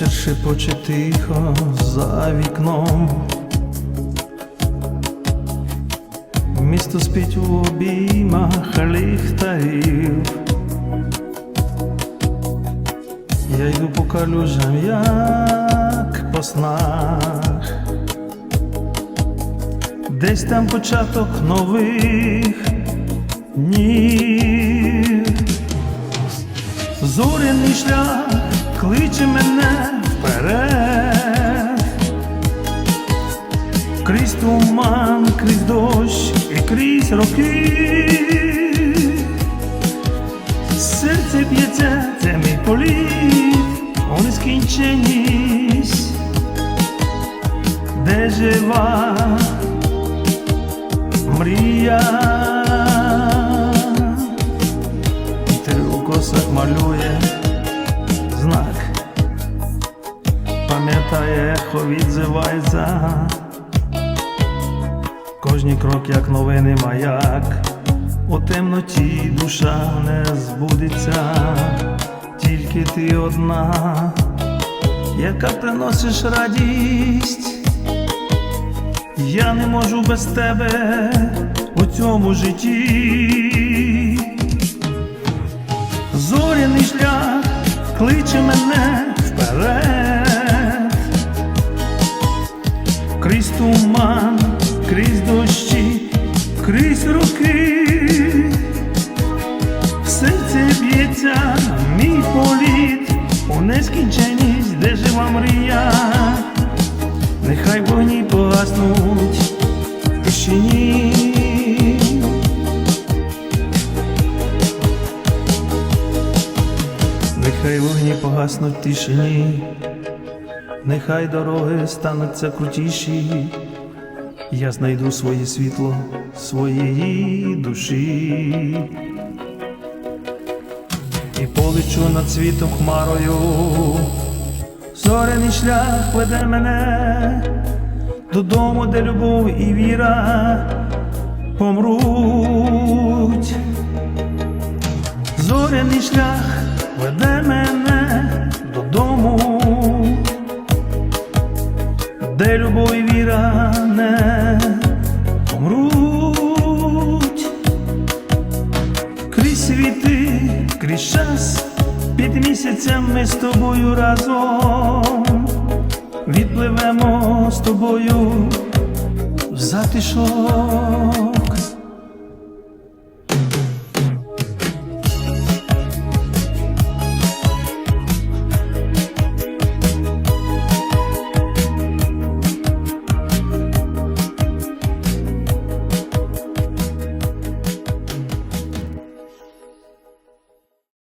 Вечір шепоче тихо за вікном. Місто спить у обіймах ліхтарів. Я йду по калюжам, як по снах. Десь там початок нових днів. Зоряний шлях кличе мене вперед. Крізь туман, крізь дощ і крізь роки. Серце б'ється, це мій політ, у нескінченість, де жива мрія. Вітер у косах малює пам'ятає, ехо відзивається, кожний крок, як новини маяк, у темноті душа не збудеться, тільки ти одна, яка приносиш радість. Я не можу без тебе у цьому житті. Зоряний шлях кличе мене вперед, крізь туман, крізь дощі, крізь руки, в серце б'ється мій політ, у нескінченість, де жива мрія, нехай вогні погаснуть в тишині. Нехай вогні погаснуть в тишині, нехай дороги стануться крутіші, я знайду своє світло своєї душі. І полечу над світом хмарою, зоряний шлях веде мене додому, де любов і віра помруть. Зоряний шлях світи, крізь час, під місяцем ми з тобою разом відпливемо з тобою в затишок.